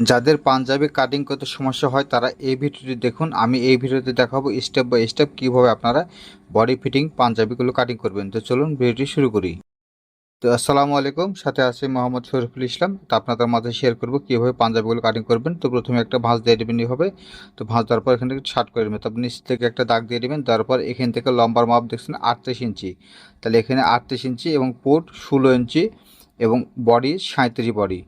যাদের পাঞ্জাবি কাটিং করতে সমস্যা হয়, তারা এই ভিডিওটি দেখুন। আমি এই ভিডিওতে দেখাবো স্টেপ বাই স্টেপ কীভাবে আপনারা বডি ফিটিং পাঞ্জাবিগুলো কাটিং করবেন। তো চলুন ভিডিওটি শুরু করি। তো আসসালামু আলাইকুম, সাথে আছে মোহাম্মদ শরীফুল ইসলাম। তো আপনাদের মাঝে শেয়ার করব কীভাবে পাঞ্জাবিগুলো কাটিং করবেন। তো প্রথমে একটা ভাঁজ দিয়ে দেবেন এইভাবে তো ভাঁজ দেওয়ার পর এখান থেকে শার্ট করে নেবেন। তারপর নিচ থেকে একটা দাগ দিয়ে দেবেন তারপর এখান থেকে লম্বার মাপ দেখছেন আটত্রিশ ইঞ্চি। তাহলে এখানে আটত্রিশ ইঞ্চি এবং পুট ষোলো ইঞ্চি এবং বডি সাঁত্রিশ বডি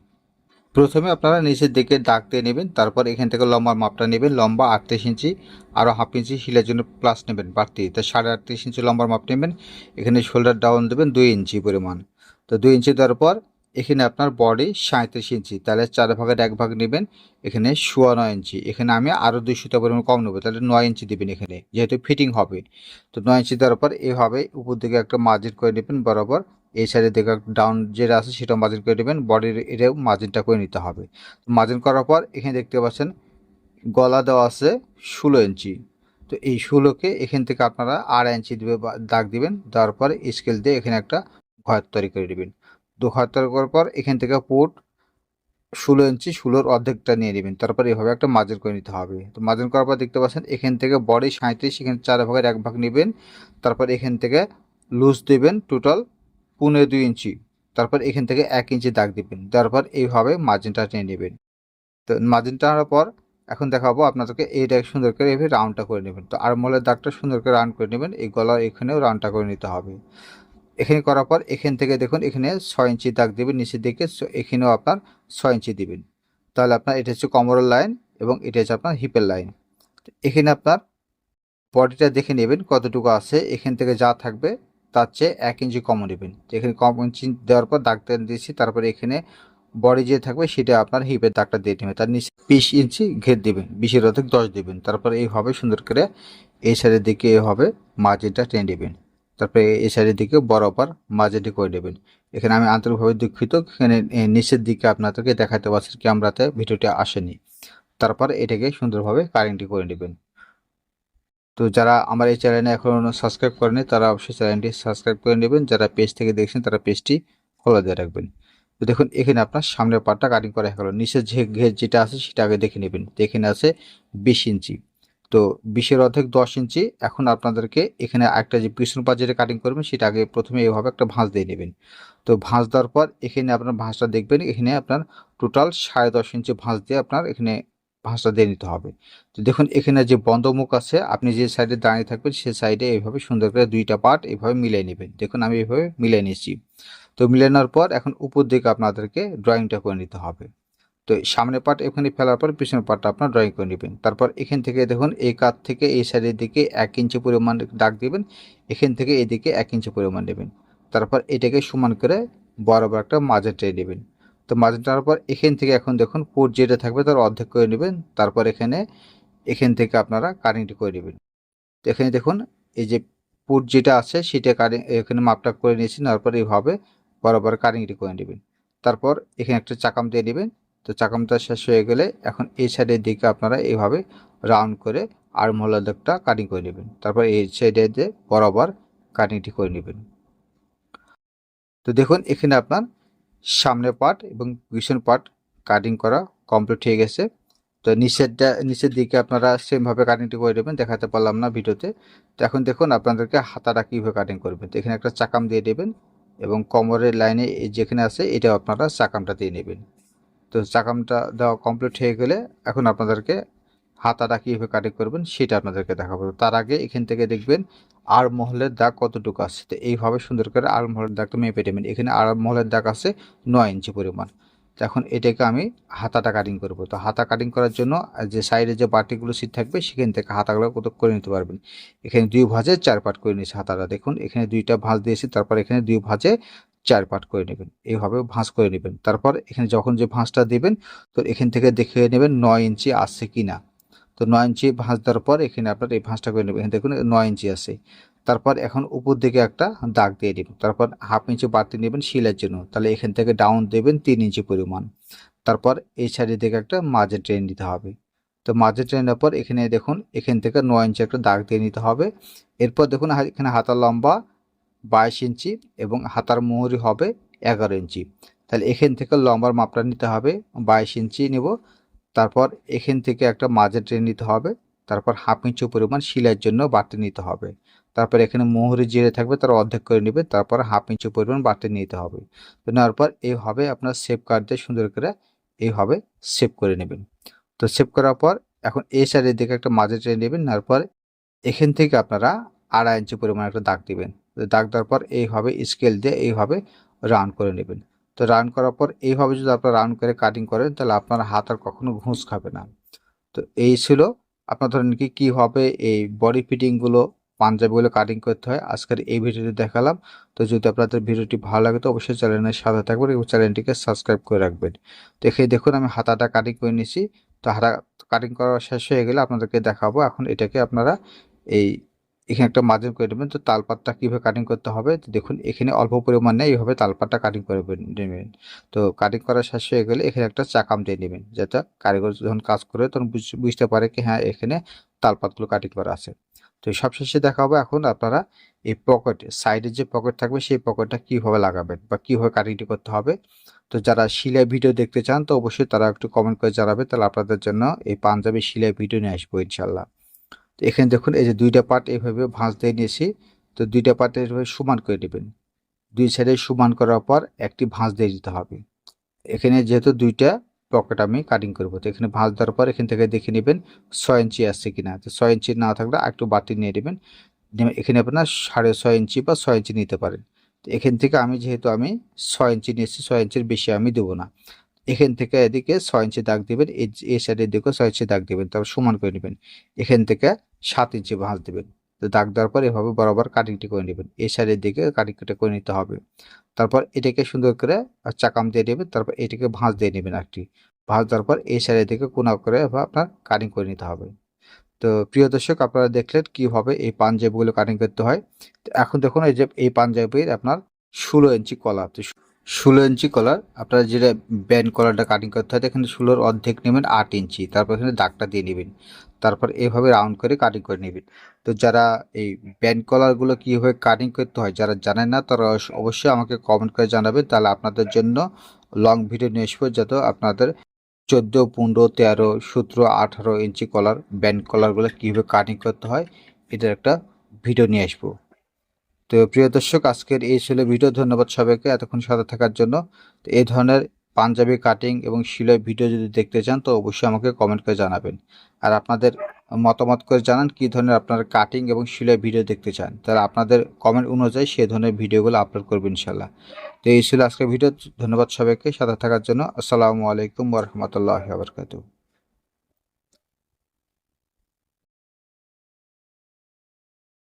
প্রথমে আপনারা নিচের দিকে দাগ দিয়ে নেবেন, তারপর এখান থেকে লম্বার মাপটা নেবেন, লম্বা আটত্রিশ ইঞ্চি আরও হাফ ইঞ্চি শিলের জন্য প্লাস নেবেন বাড়তি। তা সাড়ে আটত্রিশ ইঞ্চি লম্বার মাপ নেবেন, এখানে শোল্ডার ডাউন দেবেন দুই ইঞ্চি পরিমাণ। তো দুই ইঞ্চি দেওয়ার পর এখানে আপনার বডি সাঁত্রিশ ইঞ্চি, তাহলে চার ভাগের এক ভাগ নেবেন, এখানে সোয়া নয় ইঞ্চি, এখানে আমি আরও সুতা পরিমাণ কম নেব, তাহলে নয় ইঞ্চি দেবেন এখানে, যেহেতু ফিটিং হবে। তো নয় ইঞ্চি দেওয়ার পর এভাবে উপর দিকে একটা মার্জিন করে নেবেন, বরাবর এই সাইডে দিকে ডাউন যেটা আছে সেটা মার্জিন করে নেবেন। বডির এটাও মার্জিনটা করে নিতে হবে। মার্জিন করার পর এখানে দেখতে পাচ্ছেন, গলা দেওয়া আছে ষোলো ইঞ্চি তো এই ষোলোকে এখান থেকে আপনারা আড়াই ইঞ্চি দিবে দাগ দিবেন। দেওয়ার পর স্কেল দিয়ে এখানে একটা ঘর তৈরি করে নেবেন। দু ঘর তৈরি করার পর এখান থেকে পোট ষোলো ইঞ্চি ষোলোর অর্ধেকটা নিয়ে নেবেন। তারপর এভাবে একটা মার্জিন করে নিতে হবে। তো মার্জিন করার পর দেখতে পাচ্ছেন, এখান থেকে বডি সাঁত্রিশ এখানে চার ভাগের এক ভাগ নেবেন। তারপর এখান থেকে লুজ দেবেন টোটাল পনেরো দুই ইঞ্চি। তারপর এখান থেকে এক ইঞ্চি দাগ দিবেন। তারপর এইভাবে মার্জিনটা টেনে নেবেন। তো মার্জিন টানার পর এখন দেখাবো আপনাদেরকে এইটা সুন্দর করে এভাবে রাউন্ডটা করে নেবেন। তো আর আরমোলের দাগটা সুন্দর করে রাউন্ড করে নেবেন। এই গলা এখানেও রাউন্ডটা করে নিতে হবে। এখানে করার পর এখান থেকে দেখুন এখানে ছয় ইঞ্চি দাগ দেবেন নিচের দিকে। এখানেও আপনার ছয় ইঞ্চি দিবেন। তাহলে আপনার এটা হচ্ছে কমরের লাইন এবং এটা হচ্ছে আপনার হিপের লাইন এখানে আপনার বডিটা দেখে নেবেন কতটুকু আছে। এখান থেকে যা থাকবে তার চেয়ে এক ইঞ্চি কম নেবেন। এখানে কম ইঞ্চি দেওয়ার পর দাগটা দিয়েছি, তারপরে এখানে বডি যে থাকবে, সেটা আপনার হিপের দাগটা দিয়ে নেবেন। তার নিচে বিশ ইঞ্চি ঘের দেবেন, বিশের অর্ধেক দশ দেবেন। তারপরে এইভাবে সুন্দর করে এই সাইডের দিকে এভাবে মার্জিনটা টেনে দেবেন তারপরে এই সাইডের দিকে বরাবর মার্জিনটি করে দেবেন এখানে আমি আন্তরিকভাবে দুঃখিত, এখানে নিচের দিকে আপনাদেরকে দেখাতে পারছি ক্যামেরাতে ভিডিওটি আসেনি। তারপর এটাকে সুন্দরভাবে কারেন্টটি করে নেবেন। তো যারা আমার এই চ্যানেলে এখনও সাবস্ক্রাইব করেনি, তারা অবশ্যই চ্যানেলটি সাবস্ক্রাইব করে নেবেন। যারা পেজ থেকে দেখছেন, তারা পেজটি ফলো দিয়ে রাখবেন। তো দেখুন, এখানে আপনার সামনের পার্টটা কাটিং করা গেল। নিচের যে ঘের যেটা আছে, সেটা আগে দেখে নেবেন। এখানে আছে বিশ ইঞ্চি। তো বিশের অর্ধেক দশ ইঞ্চি। এখন আপনাদেরকে এখানে একটা যে পিছন পাট যেটা কাটিং করবেন, সেটা আগে প্রথমে এইভাবে একটা ভাঁজ দিয়ে নেবেন। তো ভাঁজ দেওয়ার পর এখানে আপনার ভাঁজটা দেখবেন, এখানে আপনার টোটাল সাড়ে দশ ইঞ্চি ভাঁজ দিয়ে আপনার এখানে ভাঁজটা দিয়ে নিতে হবে। তো দেখুন, এখানে যে বন্ধ মুখ আছে, আপনি যে সাইডে দাঁড়িয়ে থাকবেন, সে সাইডে এইভাবে সুন্দর করে দুইটা পার্ট এইভাবে মিলিয়ে নেবেন। দেখুন, আমি এইভাবে মিলিয়ে নিয়েছি। তো মিলিয়ে নেওয়ার পর এখন উপর দিকে আপনাদেরকে ড্রয়িংটা করে নিতে হবে। তো সামনের পার্ট এখানে ফেলার পর পিছনের পার্টটা আপনার ড্রয়িং করে নেবেন। তারপর এখান থেকে দেখুন, এই কাত থেকে এই সাইডের দিকে এক ইঞ্চি পরিমাণ দাগ দেবেন, এখান থেকে এদিকে এক ইঞ্চি পরিমাণ নেবেন। তারপর এটাকে সমান করে বরাবর একটা মাঝে টেনে নেবেন। তো মাঝে টানার পর এখান থেকে এখন দেখুন পুট যেটা থাকবে, তার অর্ধেক করে নেবেন, তারপর এখানে, এখান থেকে আপনারা কাটিংটি করে নেবেন। তো এখানে দেখুন, এই যে পুট যেটা আছে, সেটা কাটিং এখানে মাপটা করে নিয়েছি তারপর এইভাবে বরাবর কাটিংটি করে নেবেন। তারপর এখানে একটা চাকাম দিয়ে নেবেন, তো চাকামটা শেষ হয়ে গেলে এখন এই সাইডের দিকে আপনারা এইভাবে রাউন্ড করে আর মহলার দিকটা কাটিং করে নেবেন। তারপর এই সাইডে দিয়ে বরাবর কাটিংটি করে নেবেন। তো দেখুন, এখানে আপনার সামনের পার্ট এবং পিছন পার্ট কাটিং করা কমপ্লিট হয়ে গেছে। তো নিচেরটা, নিচের দিকে আপনারা সেমভাবে কাটিংটি করে দেবেন দেখাতে পারলাম না ভিডিওতে। তো এখন দেখুন আপনাদেরকে হাতাটা কীভাবে কাটিং করবেন। তো এখানে একটা চাকাম দিয়ে দেবেন এবং কোমরের লাইনে যেখানে আছে এটা আপনারা চাকামটা দিয়ে নেবেন। তো চাকামটা দেওয়া কমপ্লিট হয়ে গেলে এখন আপনাদেরকে হাতাটা কীভাবে কাটিং করবেন সেটা আপনাদেরকে দেখাবো। তার আগে এখান থেকে দেখবেন আর মহলের দাগ কতটুকু আছে? তো এইভাবে সুন্দর করে আর মহলের দাগটা মেপে নেবেন। এখানে আর মহলের দাগ আছে নয় ইঞ্চি পরিমাণ। তো এখন এটাকে আমি হাতাটা কাটিং করব। তো হাতা কাটিং করার জন্য যে সাইডে যে বাটিগুলো সিট থাকবে সেখান থেকে হাতাগুলো কত করে নিতে পারবেন? এখানে দুই ভাঁজে চার পাট করে নিয়েছি হাতাটা দেখুন, এখানে দুইটা ভাঁজ দিয়েছি, তারপর এখানে দুই ভাঁজে চার পাট করে নেবেন। এইভাবে ভাঁজ করে নেবেন। তারপর এখানে যখন যে ভাঁজটা দেবেন, তো এখান থেকে দেখে নেবেন নয় ইঞ্চি আসছে কি না তো নয় ইঞ্চি ভাঁজ দেওয়ার পর এখানে আপনার এই ভাঁজটা করে নেবেন। দেখুন নয় ইঞ্চি আছে। তারপর এখন উপর দিকে একটা দাগ দিয়ে দিবেন। তারপর হাফ ইঞ্চি বাড়তি নেবেন শিলের জন্য। তাহলে এখান থেকে ডাউন দেবেন তিন ইঞ্চি পরিমাণ। তারপর এই সাইডের দিকে একটা মাঝে ট্রেন দিতে হবে। তো মাঝে ট্রেনের পর এখানে দেখুন, এখান থেকে নয় ইঞ্চি একটা দাগ দিয়ে নিতে হবে। এরপর দেখুন এখানে হাতার লম্বা বাইশ ইঞ্চি এবং হাতার মোহরি হবে এগারো ইঞ্চি। তাহলে এখান থেকে লম্বার মাপটা নিতে হবে। বাইশ ইঞ্চি নেব। তারপর এখান থেকে একটা মাঝের ট্রেন নিতে হবে। তারপর হাফ ইঞ্চি পরিমাণ শিলার জন্য বাড়তি নিতে হবে। তারপর এখানে মোহরি জিরে থাকবে, তার অর্ধেক করে নেবেন তারপর হাফ ইঞ্চি পরিমাণ বাড়তি নিতে হবে। তো নেওয়ার পর এইভাবে আপনার সেভ কার্ড দিয়ে সুন্দর করে এইভাবে সেভ করে নেবেন। তো সেভ করার পর এখন এই সাইডের দিকে একটা মাঝে ট্রেন নেবেন, নেওয়ার পর এখান থেকে আপনারা আড়াই ইঞ্চি পরিমাণ একটা দাগ দিবেন। দাগ দেওয়ার পর এইভাবে স্কেল দিয়ে এইভাবে রান করে নেবেন। তো রান করার পর এইভাবে যদি আপনারা রান করে কাটিং করেন, তাহলে আপনার হাত আর কখনো ঘুষ খাবে না। তো এই ছিল আপনার ধরেন কি কীভাবে এই বডি ফিটিংগুলো পাঞ্জাবিগুলো কাটিং করতে হয়। আজকের এই ভিডিওটি দেখালাম। তো যদি আপনাদের ভিডিওটি ভালো লাগে তো অবশ্যই চ্যানেলের সাথে থাকবেন এবং চ্যানেলটিকে সাবস্ক্রাইব করে রাখবেন। তো এখানে দেখুন আমি হাতাটা কাটিং করে নিয়েছি। তো হাতা কাটিং করা শেষ হয়ে গেলে আপনাদেরকে দেখাবো। এখন এটাকে আপনারা এই এখানে একটা মার্জিন করে নেবেন। তো তালপাতটা কীভাবে কাটিং করতে হবে? তো দেখুন, এখানে অল্প পরিমাণে এইভাবে তালপাতটা কাটিং করে নেবেন তো কাটিং করা শেষ হয়ে গেলে এখানে একটা চাকাম দিয়ে নেবেন, যাতে কারিগর যখন কাজ করে তখন বুঝ- বুঝতে পারে কি হ্যাঁ এখানে তালপাতগুলো কাটিং করা আছে। তো সবশেষে দেখা হবে এখন আপনারা এই পকেট সাইডে যে পকেট থাকবে, সেই পকেটটা কীভাবে লাগাবেন বা কীভাবে কাটিংটি করতে হবে। তো যারা সিলাই ভিডিও দেখতে চান, তো অবশ্যই তারা একটু কমেন্ট করে জানাবে, তাহলে আপনাদের জন্য এই পাঞ্জাবি সিলাই ভিডিও নিয়ে আসব ইনশাল্লাহ। এখানে দেখুন, এই যে দুইটা পার্ট এইভাবে ভাঁজ দিয়ে নিয়েছি। তো দুইটা পার্ট এইভাবে সমান করে নেবেন। দুই সাইডে সমান করার পর একটি ভাঁজ দিয়ে দিতে হবে। এখানে যেহেতু দুইটা পকেট আমি কাটিং করব, তো এখানে ভাঁজ দেওয়ার পর এখান থেকে দেখে নেবেন ছয় ইঞ্চি আসছে কিনা তো ছয় ইঞ্চি না থাকলে একটু বাড়তি নিয়ে নেবেন। এখানে আপনার সাড়ে ছয় ইঞ্চি বা ছয় ইঞ্চি নিতে পারেন। তো এখান থেকে আমি যেহেতু আমি ছয় ইঞ্চি নিয়েছি, ছয় ইঞ্চির বেশি আমি দেবো না। এখান থেকে এদিকে ছয় ইঞ্চি দাগ দিবেন, এই সাইডের দিকে ছয় ইঞ্চি দাগ দিবেন, তারপর সমান করে নেবেন। এখান থেকে সাত ইঞ্চি ভাঁজ দিবেন। তো দাগ দেওয়ার পর এভাবে বরাবর কাটিংটি করে নেবেন। এই সাইডের দিকে কাটিংটা করে নিতে হবে। তারপর এটাকে সুন্দর করে চাকাম দিয়ে নেবেন, তারপর এটাকে ভাঁজ দিয়ে নেবেন একটি ভাঁজ দেওয়ার পর এই সাইডের দিকে কোনা করে আপনার কাটিং করে নিতে হবে। তো প্রিয় দর্শক, আপনারা দেখলেন কীভাবে এই পাঞ্জাবিগুলো কাটিং করতে হয়। তো এখন দেখুন, এই যে, এই পাঞ্জাবির আপনার ষোলো ইঞ্চি কলা। তো ষোলো ইঞ্চি কলার আপনারা যেটা ব্যান্ড কলারটা কাটিং করতে হয়, এখানে ষোলোর অর্ধেক নেবেন, আট ইঞ্চি। তারপর এখানে দাগটা দিয়ে নেবেন। তারপর এভাবে রাউন্ড করে কাটিং করে নেবেন। তো যারা এই ব্যান্ড কলারগুলো কীভাবে কাটিং করতে হয়, যারা জানেন না, তারা অবশ্যই আমাকে কমেন্ট করে জানাবেন। তাহলে আপনাদের জন্য লং ভিডিও নিয়ে আসব, যাতে আপনাদের চোদ্দ, পনেরো, তেরো, সতেরো, আঠারো ইঞ্চি কলার ব্যান্ড কলারগুলো কীভাবে কাটিং করতে হয়, এটার একটা ভিডিও নিয়ে আসব। তো প্রিয় দর্শক, আজকের এই ছিল ভিডিও। ধন্যবাদ সবাইকে এতক্ষণ সাথে থাকার জন্য। তো এই ধরনের পাঞ্জাবি কাটিং এবং সিলাই ভিডিও যদি দেখতে চান, তো অবশ্যই আমাকে কমেন্ট করে জানাবেন। আর আপনাদের মতামত করে জানান কী ধরনের আপনারা কাটিং এবং সিলাই ভিডিও দেখতে চান। তাহলে আপনাদের কমেন্ট অনুযায়ী সেই ধরনের ভিডিওগুলো আপলোড করবেন ইনশাল্লাহ তো এই ছিল আজকের ভিডিও। ধন্যবাদ সবাইকে সাথে থাকার জন্য। আসসালামু আলাইকুম ওরহমতুল্লাহ আবরকাতু